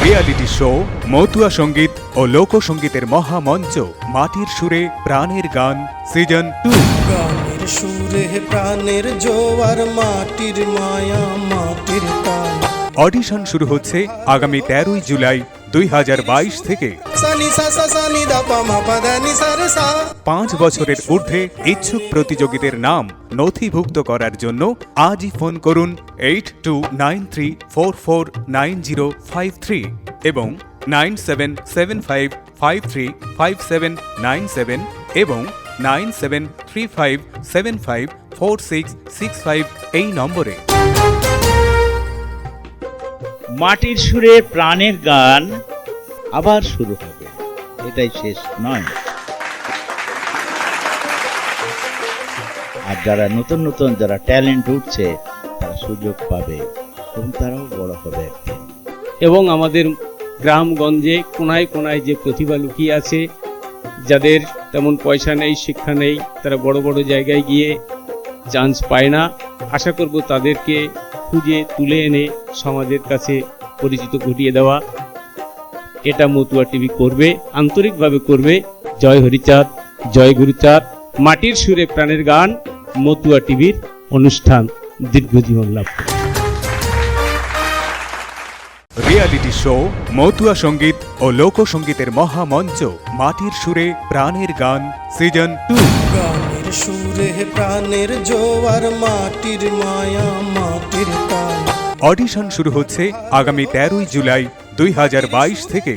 Reality show Matua সংগীত ও লোকসঙ্গীতের মহামঞ্চ, মাটির সুরে প্রাণের গান সিজন টু গানের সুরে প্রাণের জোয়ার, মাটির মায়া, মাটির টান অডিশন শুরু হচ্ছে আগামী তেরোই জুলাই দুই হাজার বাইশ থেকে। পাঁচ বছরের ঊর্ধ্বে ইচ্ছুক প্রতিযোগীদের নাম নথিভুক্ত করার জন্য আজই ফোন করুন eight two nine three four four nine zero five three এবং nine seven seven five five three five seven nine seven এবং nine seven three five seven five four six six five এই নম্বরে। মাটির সুরে প্রাণের গান আবার শুরু হবে। এটাই শেষ নয়। আর যারা নতুন নতুন, যারা ট্যালেন্ট উঠছে, তারা সুযোগ পাবে এবং তারাও বড় হবে এবং আমাদের গ্রামগঞ্জে কোনায় কোনায় যে প্রতিভা লুকিয়ে আছে, যাদের তেমন পয়সা নেই, শিক্ষা নেই, তারা বড় বড় জায়গায় গিয়ে চান্স পায় না। আশা করব তাদেরকে খুঁজে তুলে এনে সমাজের কাছে পরিচিত ঘটিয়ে দেওয়া। এটা মতুয়া টিভি করবে আন্তরিকভাবে করবে। জয় হরিচাঁদ জয় গুরুচাঁদ মাটির সুরে প্রাণের গান মতুয়া টিভির অনুষ্ঠান দীর্ঘজীবন লাভ রিয়ালিটি শো মতুয়া সংগীত ও লোকসঙ্গীতের মহামঞ্চ মাটির সুরে প্রাণের গান সিজন টু সুরে প্রাণের জোয়ার মাটির মায়া মাটির টান। অডিশন শুরু হচ্ছে আগামী তেরোই জুলাই দুই হাজার বাইশ থেকে।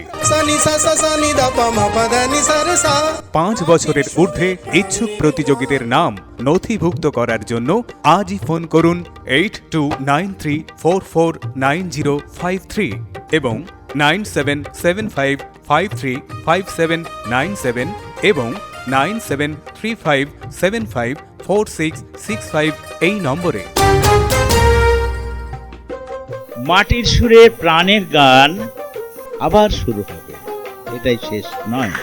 পাঁচ বছরের ঊর্ধ্বে ইচ্ছুক প্রতিযোগীদের নাম নথিভুক্ত করার জন্য আজই ফোন করুন eight two nine three four four nine zero five three এবং nine seven seven five five three five seven nine seven এবং nine seven three five seven five four six six five এই নম্বরে। মাটির সুরে প্রাণের গান আবার শুরু হবে। এটাই শেষ নয়।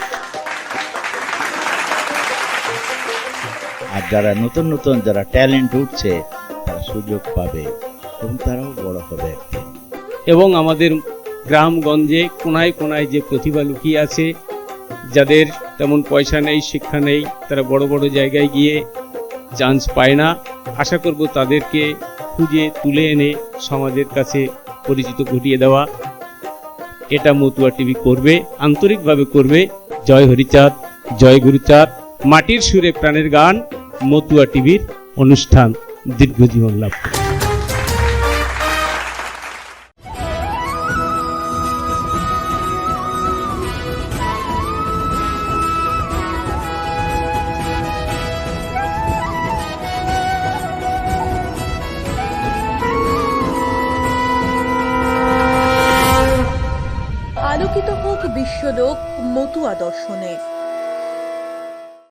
আর যারা নতুন নতুন যারা ট্যালেন্ট উঠছে তারা সুযোগ পাবে এবং তারাও বড় হবে এবং আমাদের গ্রামগঞ্জে কোনায় কোনায় যে প্রতিভা লুকিয়ে আছে যাদের তেমন পয়সা নেই, শিক্ষা নেই, তারা বড় বড় জায়গায় গিয়ে চান্স পায় না। আশা করব তাদেরকে খুঁজে তুলে এনে সমাজের কাছে পরিচিত ঘটিয়ে দেওয়া। এটা মতুয়া টিভি করবে, আন্তরিকভাবে করবে। জয় হরিচাঁদ, জয় গুরুচাঁদ। মাটির সুরে প্রাণের গান মতুয়া টিভির অনুষ্ঠান দীর্ঘজীবন লাভ করুক। আলোকিত হোক বিশ্বলোক মতুয়া দর্শনে।